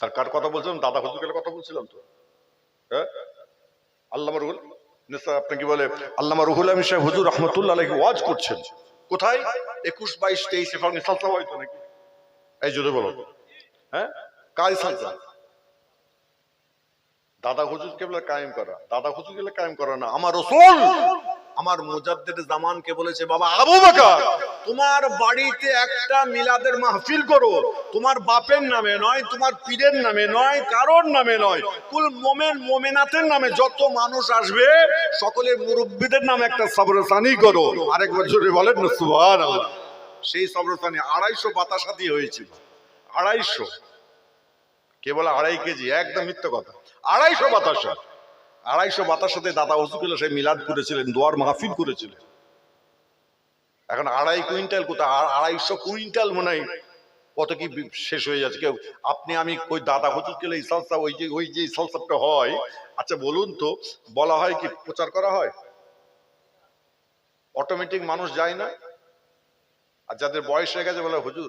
তার কার কথা বলছিলাম? দাদা হুজুরের কথা বলছিলাম তো। হ্যাঁ? আল্লামা রুহুল আপনি কি বলে আল্লামা রুহুল আমিন সাহেব হুজুর রহমতুল্লাহ আলাইহি ওয়াজ করছেন। কোথায়? একুশ, বাইশ, তেইশে ফাল্গুন সালসা হয়তো নাকি? এই জোরে বলো। হ্যাঁ? কাজ সালসা দাদা হুজুর কেবল কায়েম করা। দাদা হুজুর কেবল কায়েম করা না। আমার রসুল আমার মুজাদ্দেদ জামানকে বলেছে, বাবা আবু বকর। তোমার বাড়িতে একটা মিলাদের মাহফিল করো। তোমার বাপের নামে নয়, তোমার পীরের নামে নয়, কারোর নামে নয়। কুল মোমেন মোমেনাথের নামে যত মানুষ আসবে, সকলের মুরব্বীদের নামে একটা সবরসানি করো। আরেকবার জোরে বলেন না, সুবহানাল্লাহ। সেই সবরসানি আড়াইশো বাতাসা দিয়ে হয়েছিল। আড়াইশো। কে বলে আড়াই কেজি? একদম মিথ্যে কথা। আড়াইশো বাতাসা। আড়াইশো বাতাসাতে দাদা হসুকুল্লা সেই মিলাদ করেছিলেন, দোয়ার মাহফিল করেছিলেন। এখন আড়াই কুইন্টাল কোথায় আড়াইশো কুইন্টাল মনে হয় কত কি শেষ হয়ে যাচ্ছে। কেউ আপনি আমি ওই দাদা হুজুর গেলে ইসালসা ওই যে ওই যে ইসালসাটা হয় আচ্ছা বলুন তো বলা হয় কি প্রচার করা হয়? অটোমেটিক মানুষ যায় না? আর যাদের বয়স হয়ে গেছে বলে হুজুর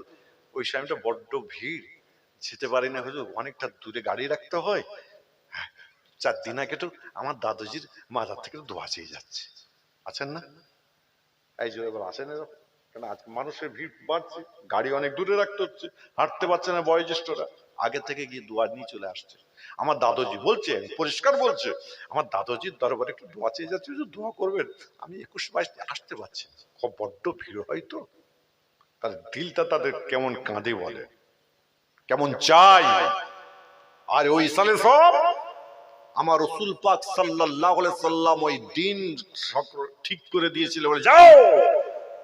ওই সময়টা বড্ড ভিড় যেতে পারি না হুজুর অনেকটা দূরে গাড়ি রাখতে হয়। হ্যাঁ, চার দিন আগে তো আমার দাদুজির মাজার থেকে ধোয়া চেয়ে যাচ্ছে। আছেন না? এই যে এবার আসেন এরকম কেন আজকে মানুষের ভিড় বাড়ছে, গাড়ি অনেক দূরে রাখতে হচ্ছে, হাঁটতে পারছে না বয়োজ্যেষ্ঠরা। আগে থেকে গিয়ে দোয়া নিয়ে চলে আসছে। আমার দাদুজি বলছে পরিষ্কার বলছে, আমার দাদুজির দরবারে একটু দোয়া চেয়ে যাচ্ছে, যে দোয়া করবেন, আমি একুশ বাইশ আসতে পারছি। খুব বড্ড ভিড় হয় তো। তার দিলটা তাদের কেমন কাঁদে বলে। কেমন চাই আর ওই সালে সব আমার রসুল পাক আলাইহি সাল্লাম ওই দিন ঠিক করে দিয়েছিল, বলে, যাও!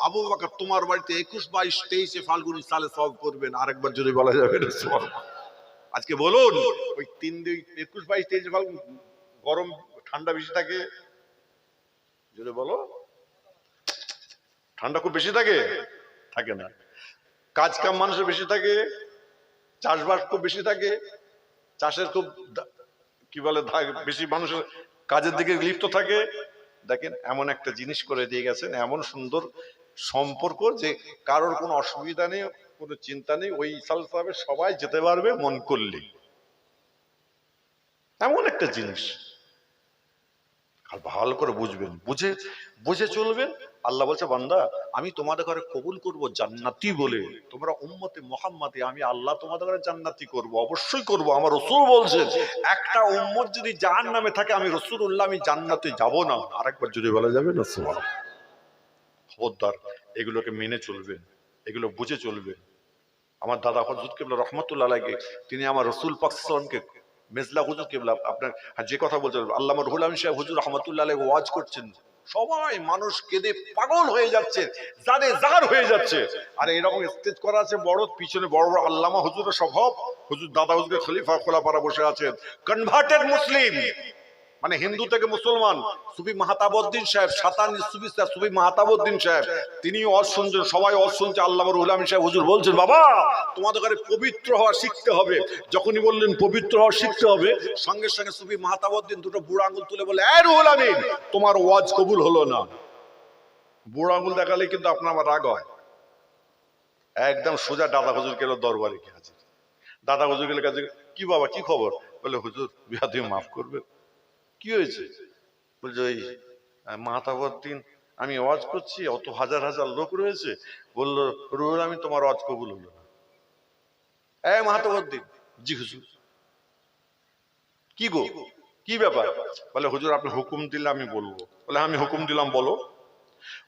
আবু বকর, তোমার বাড়িতে একুশ, বাইশ, তেইশে ফাল্গুন সালে সব করবেন, আরেকবার যদি বলা যাবে আজকে বলুন, ওই তিন দিন, একুশ, বাইশ, তেইশে ফাল্গুন, গরম, ঠান্ডা বেশি থাকে? যদি বলো। ঠান্ডা খুব বেশি থাকে? থাকে না। কাজ কাম মানুষের বেশি থাকে? চাষবাস খুব বেশি থাকে? চাষের খুব কি বলে বেশি মানুষের কাজের দিকে লিপ্ত থাকে। দেখেন, এমন একটা জিনিস করে দিয়ে গেছেন, এমন সুন্দর সম্পর্ক যে কারোর কোনো অসুবিধা নেই, কোনো চিন্তা নেই, ওই সাল সাহেবের সবাই যেতে পারবে মন করলেই। এমন একটা জিনিস। আর ভালো করে বুঝবেন, বুঝে বুঝে চলবেন। আল্লাহ বলছে, বান্দা, আমি তোমাদের ঘরে কবুল করব জান্নাতি বলে। তোমরা উম্মতে মোহাম্মদে, আমি আল্লাহ তোমাদের ঘরে জান্নাতি করব, অবশ্যই করব। আমার রসুল বলছেন, একটা উম্মত যদি জাহান নামে থাকে, আমি রসুল্লাহ আমি জান্নাতে যাব না। আরেকবার যদি বলা যাবে না? খবরদার, এগুলোকে মেনে চলবেন, এগুলো বুঝে চলবেন। আমার দাদা হজরত কেবলা রহমতুল্লাহ আলাইকে তিনি আমার রসুল পাকসালামকে মেজলা হুজুর কেবলা, আপনার যে কথা বলছেন আল্লাহ রহুল আলম সাহেব হুজুর রহমতুল্লাহ আলাই ওয়াজ করছেন। সবাই মানুষ কেঁদে পাগল হয়ে যাচ্ছে যারে জার হয়ে যাচ্ছে। আর এরকম স্টেজ করা আছে, বড়, পিছনে বড় বড় আল্লামা হুজুরের স্বভাব। হুজুর দাদা হুজুরের খলিফা খোলাপাড়া বসে আছেন। Converted Muslim. মানে হিন্দু থেকে মুসলমান সুফি মাহাতাবুদ্দিন সাহেব সাতানি সুফি সুফি মাহাতাবুদ্দিন সাহেব তিনি অজ শুনছেন সবাই অজ শুনছে আল্লাহ রুহুল সাহেব হুজুর বলছেন বাবা তোমাদের ঘরে পবিত্র হওয়া শিখতে হবে। যখনই বললেন পবিত্র হওয়া শিখতে হবে সঙ্গে সঙ্গে সুফি মাহাতাবুদ্দিন দুটো বুড়ো আঙুল তুলে বলে এ রুহুল আমিন তোমার ওয়াজ কবুল হলো না। বুড়ো আঙুল দেখালে কিন্তু আপনার আমার রাগ হয়। একদম সোজা দাদা হুজুর গেল দরবারে গিয়ে হাজির। দাদা হুজুর গেলে কাছে কি বাবা কি খবর? বলে হুজুর বিয়া তুমি মাফ করবে কি হয়েছে? বলছে ওই মাতাবদ্দিন আমি ওয়াজ করছি, অত হাজার হাজার লোক রয়েছে। বলল, রুহুল, আমি তোমার ওয়াজ কবুল হলো না। এ মাহাতাবদ্দিন জি হুজুর। কি গো? কি ব্যাপার? বলে, হুজুর, আপনি হুকুম দিলে আমি বলব। বলে, আমি হুকুম দিলাম, বলো।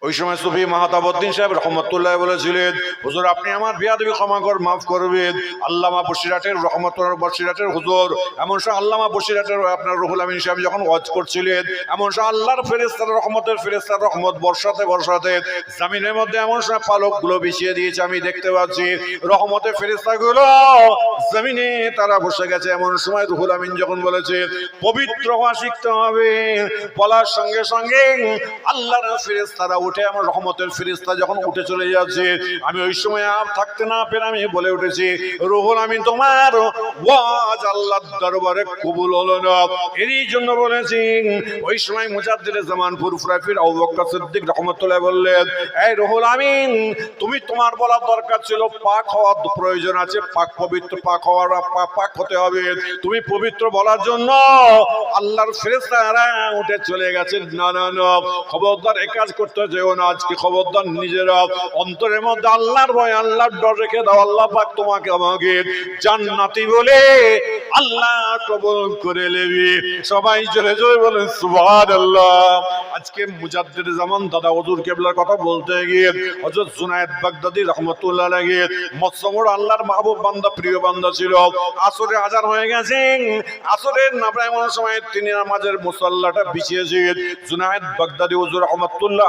ওই সময় সুফি মাহাতাবুদ্দিন সাহেব রহমতুল্লাহ বলেছিলেন, হুজুর, আপনি আমার বিয়া দেবী ক্ষমা কর, মাফ করবেন। আল্লামা বসিরাটের রহমতুল্লাহ বসিরাটের হুজুর, এমন সময় আল্লামা বসিরাটের আপনার রহুল আমিন সাহেব যখন ওয়াজ করছিলেন, এমন সময় আল্লাহর ফেরেস্তার রহমতের ফেরেস্তার রহমত বর্ষাতে বর্ষাতে জামিনের মধ্যে এমন সময় পালকগুলো বিছিয়ে দিয়েছে, আমি দেখতে পাচ্ছি রহমতের ফেরেস্তা গুলো জমিনে তারা বসে গেছে। এমন সময় রুহুল আমিন যখন বলেছে, পবিত্র হওয়া শিখতে হবে। বলার সঙ্গে সঙ্গে আল্লাহর ফেরেস্তারা উঠে আমার রহমতের ফেরেস্তা যখন উঠে চলে যাচ্ছে, আমি ওই সময় আর থাকতে না পেরে আমি বলে উঠেছি, রুহুল আমিন, তোমার ওয়াজ আল্লাহর দরবারে কবুল হলো না। এরই জন্য বলেছি, ওই সময় মুজাদ্দিদ জামান ফুরফুরাফির আবু বকর সিদ্দিক রহমতুল্লাহ বললেন, এই রুহুল আমিন, তুমি তোমার বলার দরকার ছিল, পাক হওয়ার প্রয়োজন আছে, পাক পবিত্র পাক হওয়ার পাক হতে হবে। তুমি পবিত্র বলার জন্য আল্লাহর ফেরেশতারা উঠে চলে গেছে না না না, খবরদার, এ কাজ করতে যেও না আজকে খবরদার নিজেরা? অন্তরের মধ্যে আল্লাহর ভয়, আল্লাহর ডর রেখে দাও, আল্লাহ পাক তোমাকে আমাকে জান্নাতি বলে আল্লাহ কবুল করে নেবে। সবাই চলে চলে বলেন, সুবহানাল্লাহ। আজকে মুজাদ্দিদ জামান দাদা হুজুর কেবলার কথা বলতে গিয়ে হযরত জুনায়েদ বাগদাদি রাহমাতুল্লাহ আলাইহি মসমর আল্লাহর মাহবুব বান্দা, প্রিয় বান্দা ছিল। আসরে আজান হয়ে গেছে। আসরের এমন সময় তিনি নামাজের মুসাল্লাটা বিছিয়েছে জুনায়েদ বাগদাদি হুজুর রহমাতুল্লাহ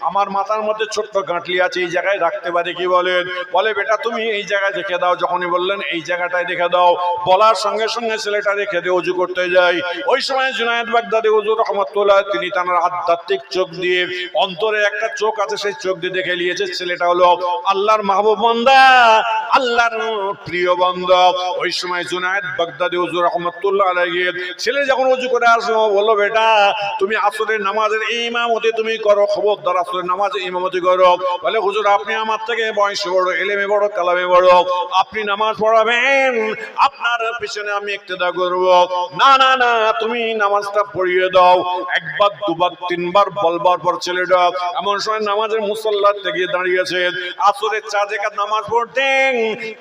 আমার মাথার মধ্যে ছোট্ট গাঁটলি আছে, এই জায়গায় রাখতে পারি কি? বলেন বলে, বেটা, তুমি এই জায়গায় রেখে দাও। যখনই বললেন, এই জায়গাটায় রেখে দাও। বলার সঙ্গে সঙ্গে ছেলেটা রেখে দিয়ে উজু করতে যাই ওই সময় জুনায়েদ বাগদাদি হুজুর রহমতুল্লাহ, তিনি তার আধ্যাত্মিক চোখ দিয়ে অন্তরে একটা চোখ আছে সেই চোখ দিয়ে দেখে নিয়েছে, ছেলেটা হলো আল্লাহর মাহবুব বান্দা, আল্লাহর প্রিয় বান্দা। ওই সময় জুনায়েদ বাগদাদি হুজুর রহমতুল্লাহ আলাইহি, ছেলে যখন উজু করে আসলো, বলল, বেটা, তুমি আসরের নামাজের ইমামতি তুমি করো, খবরদার আসরের নামাজের ইমামতি করো। বলে, হুজুর, আপনি আমার থেকে বয়সে বড়, এলেমে বড়, কালামে বড়। আপনি নামাজ পড়াবেন, আপনার পিছনে আমি ইক্তেদা করব। না না না, তুমি নামাজটা পড়িয়ে দাও। একবার, দুবার, তিনবার বলবার পর ছেলেটা এমন সময় নামাজের মুসল্লার থেকে দাঁড়িয়েছে আসরের চা জায়গা নামাজ পড়তেন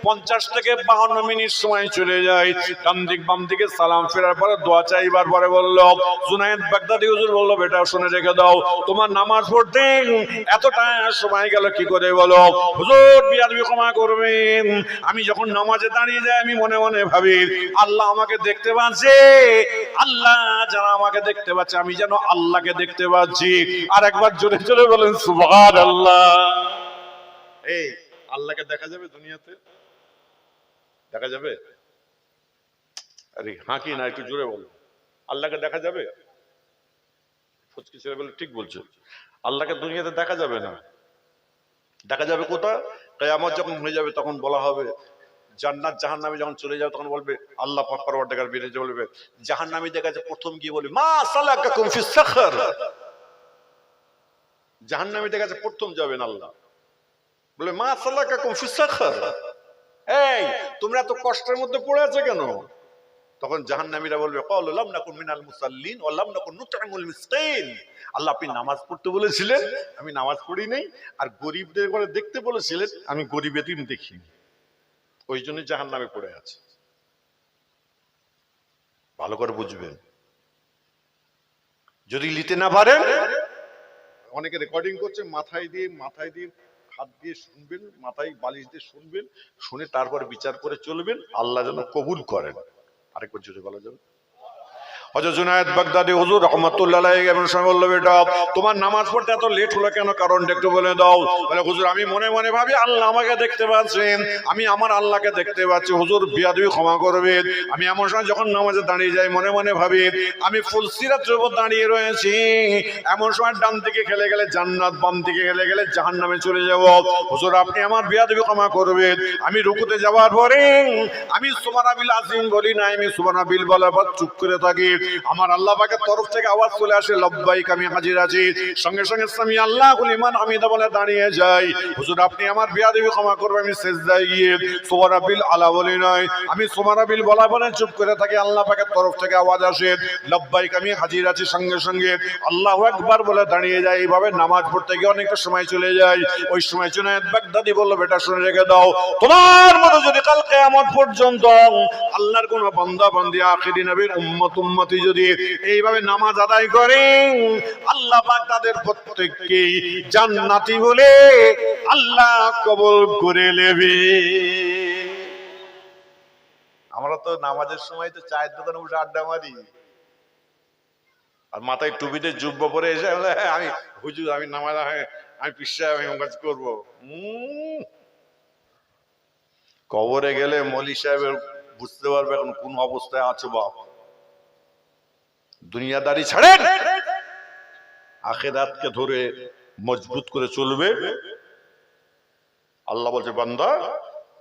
পঞ্চাশ থেকে বাহান্ন মিনিট সময় চলে যায়। ডান দিক বাম দিকে সালাম ফেরার পরে দোয়া চাইবার পরে বলল, জুনায়েদ বাগদাদি হুজুর বলল, বেটা, শুনে রেখে দাও, তোমার নামাজ পড়তেন এতটা সময় গেল, কি করে বলো? হুজুর, বিয়াদবি ক্ষমা করবেন। আমি যখন নামাজে দাঁড়িয়ে যাই, আমি মনে মনে ভাবি, আল্লাহ আমাকে দেখতে পাচ্ছে। আল্লাহ যারা আমাকে দেখতে পাচ্ছে, আমি যেন আল্লাহকে দেখতে পাচ্ছি। আর একবার জোরে জোরে বলেন আল্লাহ এই, আল্লাহকে দেখা যাবে দুনিয়াতে? দেখা যাবে? আরে হাঁকি না, একটু জোরে বলো। আল্লাহকে দেখা যাবে? ফুচকি ছেলে বলে ঠিক বলছো। আল্লাহকে দুনিয়াতে দেখা যাবে না? দেখা যাবে কোথায়? কেয়ামত যখন হয়ে যাবে, তখন বলা হবে, জান্নাত জাহান্নামে যখন চলে যাবে, তখন বলবে, আল্লাহ পাক পরওয়ারদিগার বেরিয়ে বলবে দেখা কাছে প্রথম গিয়ে বলবে, মা সালাকাকুম ফিস সাখর। জাহান্নামীদের কাছে প্রথম যাবেন আল্লাহ। বলে, মা সালাকাকুম ফিস সাখর এই, তোমরা এত কষ্টের মধ্যে পড়ে আছো কেন? তখন জাহান্নামীরা বলবে কল লাম নাকুন মিনাল মুসাল্লিন ওয়া লাম নাকুন নুতআমুল মিসকিন। আল্লাহ, আপনি নামাজ পড়তে বলেছিলেন, আমি নামাজ পড়ি নাই। আর গরিবদের করে দেখতে বলেছিলেন, আমি গরিব এতিম দেখিনি। ওই জন্য জাহান্নামে পড়ে আছে। ভালো করে বুঝবেন। যদি নিতে না পারেন অনেকে রেকর্ডিং করছে, মাথায় দিয়ে মাথায় দিয়ে হাত দিয়ে শুনবেন, মাথায় বালিশ দিয়ে শুনবেন, শুনে তারপর বিচার করে চলবেন। আল্লাহ যেন কবুল করেন। আরেকবার জোরে বলা যাবে। হযরত জুনায়েদ বাগদাদি হুজুর রাহমাতুল্লাহ এমন সময় বলল বেটা, তোমার নামাজ পড়তে এত লেট হলো কেন? কারণটা একটু বলে দাও। বলে, হুজুর, আমি মনে মনে ভাবি আল্লাহ আমাকে দেখতে পাচ্ছেন। আমি আমার আল্লাহকে দেখতে পাচ্ছি। হুজুর, বিয়াদবি ক্ষমা করবে। আমি এমন সময় যখন নামাজে দাঁড়িয়ে যাই, মনে মনে ভাবি, আমি ফুলসিরাত উপর দাঁড়িয়ে রয়েছি। এমন সময় ডান দিকে খেলে গেলে জান্নাত, বাম দিকে খেলে গেলে জাহান্নামে চলে যাব। হুজুর, আপনি আমার বিয়াদবি ক্ষমা করবেন। আমি রুকুতে যাওয়ার পরে, আমি সুবহানাবিল আজিম বলি না আমি সুবহানাবিল বলার পর চুপ করে থাকি। আমার আল্লাহ পাকের তরফ থেকে আওয়াজ চলে আসে, লব্বাইক আমি হাজির আছি। সঙ্গে সঙ্গে আমি আল্লাহ ইমান হামিদা বলে দাঁড়িয়ে যাই। হুজুর, আপনি আমার বিয়াদবি ক্ষমা করবেন, আমি সেজদায় গিয়ে সুবহানাবিল আলা বলি নয় আমি সুবহানাবিল বলা বলে চুপ করে থাকি, আল্লাহ পাকের তরফ থেকে আওয়াজ আসে, লব্বাইক আমি হাজির আছি। সঙ্গে সঙ্গে আল্লাহু আকবার বলে দাঁড়িয়ে যায় এইভাবে নামাজ পড়তে গিয়ে অনেকটা সময় চলে যায়। ওই সময় জুনায়েদ বাগদাদি বলল, বেটা, শুনে রেখে দাও। তোমার মতো যদি কাল কিয়ামত পর্যন্ত আল্লাহর কোন বান্দা বান্দি আখিরি নবীর উম্মত, উম্মতি যদি এইভাবে নামাজ আদায় করে আল্লাহ তাদের প্রত্যেককে জান্নাতি বলে আল্লাহ কবুল করে নেবে। আমরা তো নামাজের সময় তো চায়ের দোকানে বসে আড্ডা মারি। আর মাথায় টুপিতে জুব্ব পরে এসে বলে, "হ্যাঁ, আমি হুজুর আমি নামাজ আমি পিসা আমি কাজ করব। কবরে গেলে মলি সাহেবের বুঝতে পারবে এখন কোন অবস্থায় আছো বাপ। দুনিয়াদারি ছাড়েন। আখেরাতকে ধরে মজবুত করে চলবে। আল্লাহ বলছে, বান্দা,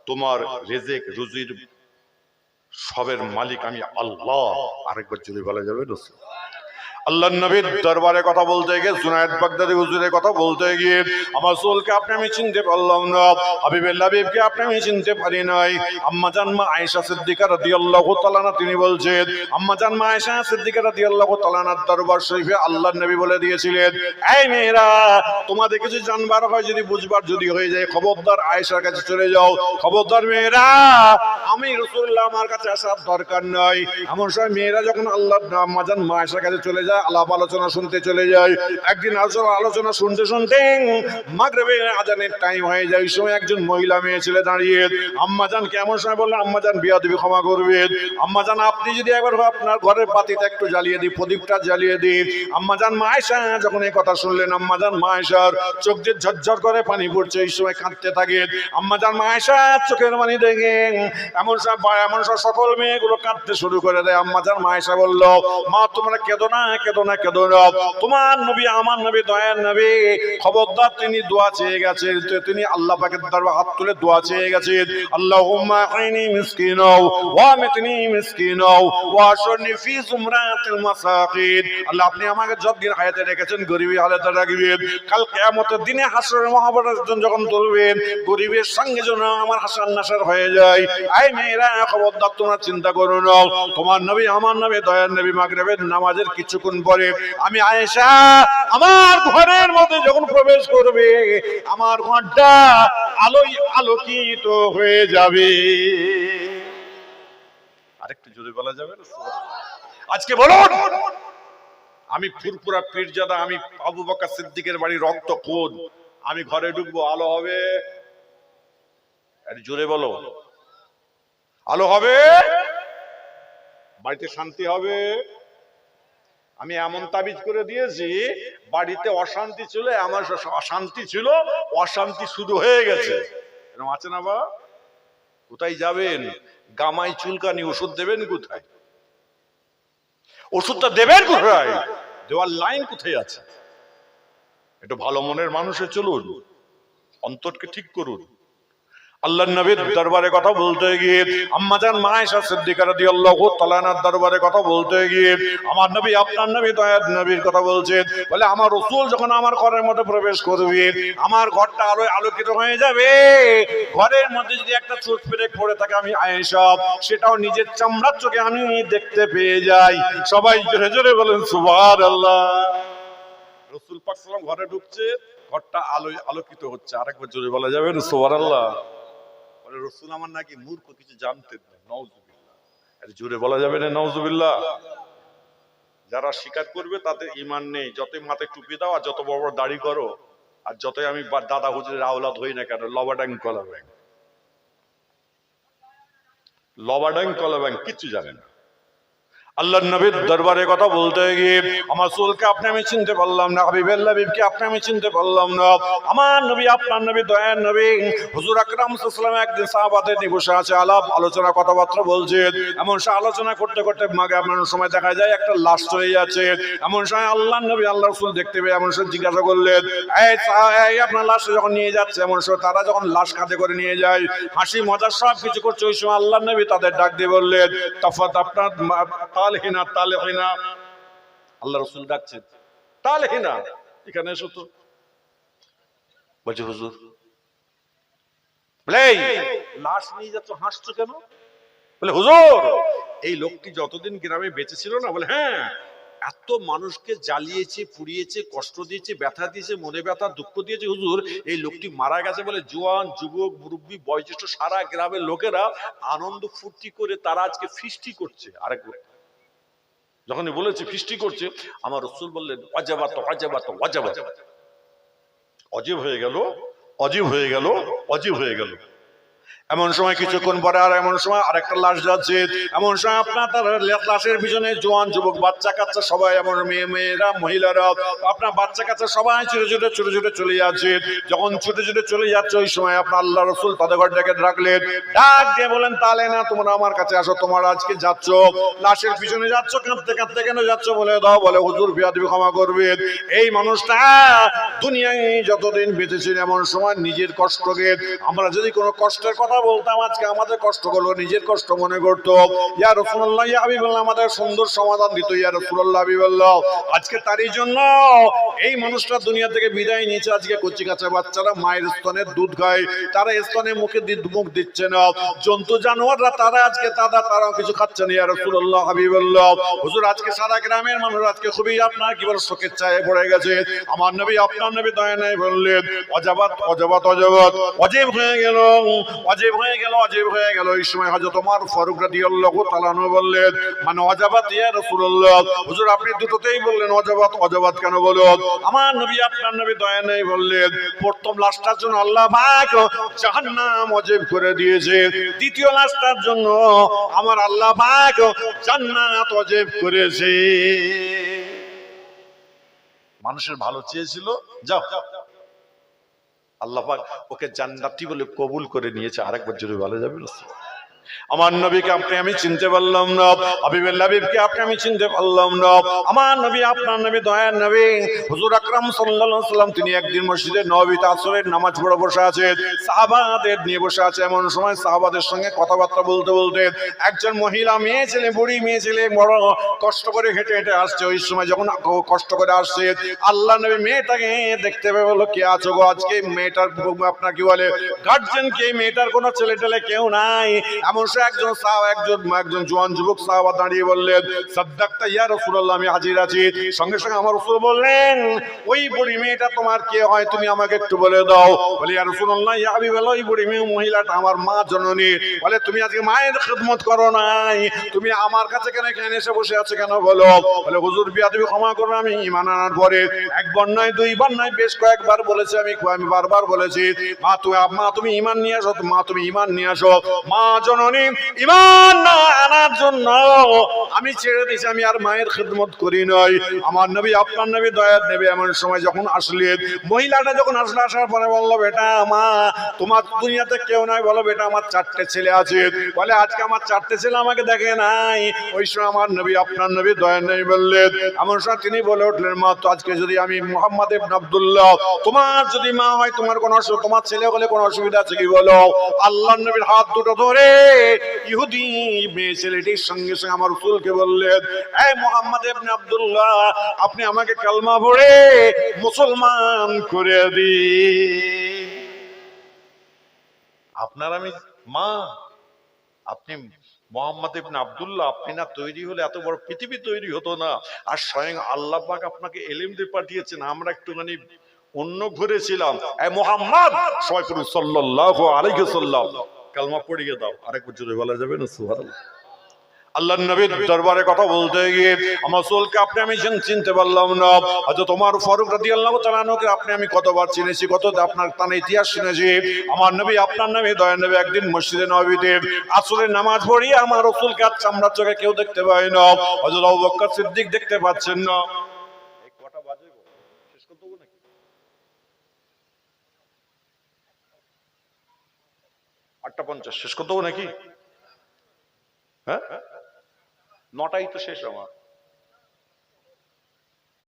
তোমার রেজেক, রুজির সবের মালিক আমি আল্লাহ। আরেকবার জুড়ে বলা যাবে রসুল আল্লাহ নবীর দরবারে কথা বলতে গিয়ে, জুনায়েদ বাগদাদি হুজুরের কথা বলতে গিয়ে, আমার সোলকে আপনি আমি চিনতে পারলাম না হাবিবুল্লাহ হাবিবকে আপনি আমি চিনতে পারি নাই। আম্মা জান মা আয়েশা সিদ্দিকা রাদিয়াল্লাহু তাআলা তিনি বলছেন, আম্মা জান মা আয়েশা সিদ্দিকা রাদিয়াল্লাহু তাআলা না দরবার শরীফে আল্লাহর নবী বলে দিয়েছিলেন, এই মেয়েরা, তোমাদের কিছু জানবার হয় যদি বুঝবার যদি হয়ে যায়, খবরদার আয়েশার কাছে চলে যাও। খবরদার মেয়েরা, আমি রাসূলুল্লাহ আমার কাছে আসার দরকার নাই। এমন সময় মেয়েরা যখন আল্লাহর আম্মা জান মা আয়েশার কাছে চলে যায় আলাপ আলোচনা শুনতে চলে যায় একদিন আলোচনা আলোচনা শুনতে শুনতে মাগরিবের আজানের টাইম হয়ে যায়। সময় একজন মহিলা মেয়ে ছেলে দাঁড়িয়ে আম্মাজান কেমন সময় বললেন আম্মাজান বিয়া দিবি ক্ষমা করবেন আম্মাজান আপনি যদি একবার আপনার ঘরের বাতিটা একটু জ্বালিয়ে দিই, প্রদীপটা জ্বালিয়ে দিই। আম্মাজান মায়েশা, যখন এই কথা শুনলেন আম্মাজান মায়েশার চোখ দিয়ে ঝরঝর করে পানি পড়ছে, এই সময় কাঁদতে থাকে। আম্মাজান মায়েশা, চোখের পানি দেখে এমন সব এমন সব সকল মেয়েগুলো কাঁদতে শুরু করে দেয়। আম্মাজান মায়েশা বলল, মা, তোমরা কেঁদো না কেঁদো না কেঁদো না। তোমার নবী, আমার নবী, দয়ার নবী, খবরদার তিনি দোয়া চেয়ে গেছেন। তিনি আল্লাহ পাকের দরবার হাত তুলে দোয়া চেয়ে গেছেন। আল্লাহুম্মা আইনি ওয়া মিতনি ওয়া ফি জুমরাতিল মাসাকিন। আল্লাহ, আপনি আমাকে যতদিন হায়াতে রেখেছেন, গরিবী হালাতে রাখবেন। কাল কিয়ামতের দিনে হাসরের যখন তুলবেন, গরিবের সঙ্গে যেন আমার হাসান নাসার হয়ে যায়। আই মেয়েরা, খবরদার, তোমরা চিন্তা করো না। তোমার নবী, আমার নবী, দয়ার নবী মাগরিবের নামাজের কিছুক্ষণ পরে আমি আয়েশা, আমার ঘরের মধ্যে যখন প্রবেশ করবে, আমার ঘরটা আলোয় আলোকিত হয়ে যাবে। আরেকটু জোরে বলা যাবে? আজকে বলুন, আমি ফুরফুরা পীরজাদা, আমি আবু বকর সিদ্দিকের বাড়ি রক্ত কোন আমি ঘরে ঢুকবো, আলো হবে? জোরে বলো। আলো হবে? বাড়িতে শান্তি হবে? আমি এমন তাবিজ করে দিয়েছি, বাড়িতে অশান্তি ছিল, আমার অশান্তি ছিল, অশান্তি শুরু হয়ে গেছে। এরকম আছে না বা কোথায় যাবেন? গামাই চুলকানি ওষুধ দেবেন কোথায়? ওষুধটা দেবেন কোথায়? দেওয়ার লাইন কোথায় আছে? একটু ভালো মনের মানুষে চলুন, অন্তরকে ঠিক করুন। আল্লাহ নবীর দরবারে কথা বলতে গিয়ে আম্মাজান মায়েশা সিদ্দিকা রাদিয়াল্লাহু তাআলার দরবারে কথা বলতে গিয়ে, আমার নবী, আপনার নবী দয়ার নবীর কথা বলছে। বলে, আমার রাসূল যখন আমার ঘরের মধ্যে প্রবেশ করবে, আমার ঘরটা আলোয় আলোকিত হয়ে যাবে। ঘরের মধ্যে যদি একটা চোট পেরে পড়ে থাকে আমি আয়েশা, সেটাও নিজের চামড়ার চোখে আমি দেখতে পেয়ে যাই। সবাই জোরে জোরে বলেন, সুবহানাল্লাহ। রসুল পাক সাল্লাম ঘরে ঢুকছে, ঘরটা আলোয় আলোকিত হচ্ছে। আরেকবার জোরে বলা যাবে সুবহানাল্লাহ। রসুল আমার নাকি মূর্খ, কিছু জানতেন না নওজুবিল্লাহ জোরে বলা যাবে না নওজুবিল্লাহ যারা স্বীকার করবে, তাদের ইমান নেই। যতই মাথায় টুপি দাও আর যত বড় বড় দাড়ি করো, আর যতই আমি দাদা হুজুরের আওলাদ হই না কেন, লবাডাং কলা ব্যাং লবাডাং কলা ব্যাংক কিচ্ছু জানে না। আল্লাহ নবীর দরবারে কথা বলতে গিয়ে আমার সোলকে আপনি আমি চিনতে পারলাম না হাবিবুল্লাহ বিবকে আপনি আমি চিনতে পারলাম না। আমার নবী, আপনার নবী, দয়ার নবী, হুজুর আকরাম একদিন সাহাবাদের নিয়ে বসে আছে, আলাপ আলোচনা, কথাবার্তা বলছে। এমন সে আলোচনা করতে করতে মাগে এমন সময় দেখা যায় একটা লাশ হয়ে যাচ্ছে। এমন সময় আল্লাহ নবী আল্লাহ রাসূল দেখতে পেয়ে এমন সময় জিজ্ঞাসা করলেন, এই আপনার লাশ যখন নিয়ে যাচ্ছে? এমন সময় তারা যখন লাশ কাঁধে করে নিয়ে যায়, হাসি, মজা সব কিছু করছে। ওই সময় আল্লাহ নবী তাদের ডাক দিয়ে বললেন, তফাত আপনার তালহিনা তালহিনা। আল্লাহ রসুল ডাকছেন, তালহিনা। এখানে এসো তো। বলছে, হুজুর লাশ নিয়ে যাচ্ছ, হাসছো কেন? বলে, হুজুর, এই লোকটি যতদিন গ্রামে বেঁচে ছিল না, বলে হ্যাঁ এত মানুষকে জ্বালিয়েছে, পুড়িয়েছে, কষ্ট দিয়েছে, ব্যথা দিয়েছে, মনে ব্যথা, দুঃখ দিয়েছে, হুজুর, এই লোকটি মারা গেছে বলে জোয়ান, যুবক, মুরব্বী, বয়োজ্যেষ্ঠ সারা গ্রামের লোকেরা আনন্দ ফুর্তি করে তারা আজকে ফিস্টি করছে। আরেক যখনই বলেছে ফিস্টি করছে, আমার রসুল বললেন অজাবাত অজাবাত অজাবাত অজীব হয়ে গেল, অজীব হয়ে গেল, অজীব হয়ে গেল। এমন সময় কিছুক্ষণ পরে আর এমন সময় আরেকটা লাশ যাচ্ছে। এমন সময় আপনার তার লাশের পিছনে জোয়ান যুবক, বাচ্চা কাচ্চা সবাই, এমন মেয়ে, মেয়েরা, মহিলারা, আপনার বাচ্চা কাচ্চা সবাই ছুটে ছুটে ছুটে ছুটে চলে যাচ্ছে। যখন ছুটে ছুটে চলে যাচ্ছে, ওই সময় আপনার আল্লাহ রসুল তাদের ঘর ডেকে রাখলেন ডাক দিয়ে বলেন তাহলে না, তোমরা আমার কাছে আসো, তোমার আজকে যাচ্ছ। লাশের পিছনে যাচ্ছ, কাঁদতে কাঁদতে কেন যাচ্ছ বলে দাও, বলে হুজুর বিয়াদবি ক্ষমা করবে এই মানুষটা দুনিয়ায় যতদিন বেঁচে ছিল, এমন সময় নিজের কষ্টকে, আমরা যদি কোনো কষ্টের কথা বলতাম আজকে আমাদের কষ্টগুলো নিজের কষ্ট মনে করতো। ইয়া রসুল্লাহ ইয়া হাবিবাল্লাহ, আমাদের সুন্দর সমাধান দিত, ইয়া রসুল্লাহ হাবিবাল্লাহ। আজকে তারই জন্য এই মানুষটা দুনিয়া থেকে বিদায় নিয়েছে, আজকে কচি কাঁচা বাচ্চারা মায়ের স্তনের দুধ খায়, তারা স্তনে মুখে মুখ দিচ্ছে না। জন্তু জানোয়াররা, তারা আজকে তারা তারাও কিছু খাচ্ছে না, ইয়া রসুল্লাহ হাবিবাল্লাহ। হুজুর, আজকে সারা গ্রামের মানুষ আজকে খুবই আপনার কি বলে শোকের চায়ে পড়ে গেছে। আমার নবী, আপনার নবী দয়া নাই বললেন, অজাবাত অজাবাত অজাবাত, অজীব হয়ে গেল, অজীব হয়ে গেল, অজীব হয়ে গেল। এই সময় হযরত ওমর ফারুক রাদিয়াল্লাহু তাআলা আনহু বললেন মানে অজাবাত ইয়া রাসূলুল্লাহ? হুজুর, আপনি দুটোতেই বললেন অজাবাত অজাবাত কেন বলো? আমার নবী, আপনার নবী দয়া নেই বললেন, প্রথম লাশটার জন্য আল্লাহ পাক জাহান্নাম অজীব করে দিয়েছে। দ্বিতীয় লাশটার জন্য আমার আল্লাহ পাক জান্নাত অজীব করেছে। মানুষের ভালো চেয়েছিল, যাও। আল্লাহ পাক ওকে জান্নাতি বলে কবুল করে নিয়েছে। আরেকবার জোরে ভালো যাবে না? আমার নবীকে আপনি আমি চিনতে পারলাম না। হাবিবুল হাবিবকে আপনি আমি চিনতে পারলাম না। আমার নবী, আপনার নবী, দয়ার নবী, হুজুর আকরাম সাল্লাল্লাহু সাল্লাম তিনি একদিন মসজিদে নববীতে আসরের নামাজ পড়ে বসে আছেন। সাহাবাদের নিয়ে বসে আছে এমন সময় সাহাবাদের সঙ্গে কথাবার্তা বলতে বলতে একজন মহিলা, মেয়ে ছেলে, বুড়ি মেয়ে ছেলে, বড় কষ্ট করে হেঁটে হেঁটে আসছে। ওই সময় যখন কষ্ট করে আসছে, আল্লাহ নবী মেয়েটাকে দেখতে পেয়ে বলল, কে আছো গো আজকে? মেয়েটার আপনার কি বলে গার্জেন কে? মেয়েটার কোনো ছেলে টেলে কেউ নাই। এমন সময় একজন সাহাবা, একজন একজন জোয়ান যুবক সাহাবা দাঁড়িয়ে বললেন, সাদ্দাকতা ইয়া রাসূলুল্লাহ, আমি হাজির আছি। সঙ্গে সঙ্গে আমার রাসূল বললেন, ওই বুড়ি মেয়েটা তোমার কে হয়, তুমি আমাকে একটু বলে দাও। বলে, ইয়া রাসূলুল্লাহ, ইয়া হাবিবাল্লাহ, ওই বুড়ি মেয়ে, মহিলাটা আমার মা জননী। বলে, তুমি আজকে মায়ের খেদমত করো নাই, তুমি আমার কাছে কেন এখানে এসে বসে আছো কেন বলো? বলে, হুজুর, বিয়াদবি ক্ষমা করো, আমি ঈমান আনার পরে একবার নয় দুইবার নয় বেশ কয়েকবার বলেছি আমি আমি বারবার বলেছি, মা, তুমি মা, তুমি ঈমান নিয়ে আসো, মা, তুমি ঈমান নিয়ে আসো। মা জননী ঈমান না আনার জন্য আমি ছেড়ে দিয়েছি, আমি আর মায়ের খেদমত করি নাই। আমার নবী, আপনার নবী, দয়ার নেবে এমন সময় যখন আসলে মহিলাটা যখন আসলে আসার পরে বলল, বেটা মা, তোমার দুনিয়াতে কেউ নাই, বলো বেটা, আমার চারটে ছেলে আছে। বলে, আজকে আমার চারটে ছেলে আমাকে দেখে নাই। ওই সময় আমার নবী, আপনার নবী দয়া নেই বললেন, এমন সময় তিনি বলে উঠলেন, মা, তো আজকে যদি আমি মোহাম্মদ ইবনে আব্দুল্লাহ, তোমার যদি মা হয়, তোমার কোনো অসুবিধা, তোমার ছেলে হলে কোনো অসুবিধা আছে কি বলো? আল্লাহ নবীর হাত দুটো ধরে আপনি আমাকে কালমা পড়ে মুসলমান করে দিন। আপনার আমি মা, আপনি মোহাম্মদ ইবনে আব্দুল্লাহ, আপনি না তৈরি হলে এত বড় পৃথিবী তৈরি হতো না। আর স্বয়ং আল্লাহ পাক আপনাকে এলিম দিয়ে পাঠিয়েছেন, আমরা একটুখানি অন্য ঘুরে ছিলাম। এ মোহাম্মদ, সবাই করুন সাল্লাল্লাহু আলাইহি সাল্লাম কালমা পড়িয়ে দাও। আরেকবার জোরে বলা যাবে না, সুবহানাল্লাহ। আল্লাহ নবীর দরবারে কথা বলতে গিয়ে আমার সোলকে আপনি আমি চিনতে পারলাম না। হয়তো তোমার ফারুক রাদি আল্লাহ তালানোকে আপনি আমি কতবার চিনেছি কত আপনার তার ইতিহাস শুনেছি। আমার নবী, আপনার নামে দয়া নবী একদিন মসজিদে নবীতে আসরের নামাজ পড়িয়ে আমার রসুলকে আর চামড়ার চোখে কেউ দেখতে পায় না। বকর সিদ্দিক দেখতে পাচ্ছেন না এই কটা বাজে গো? শেষ করতে হবে নাকি? আটটা পঞ্চাশ। শেষ করতে নাকি? হ্যাঁ? নটাই তো শেষ আমার।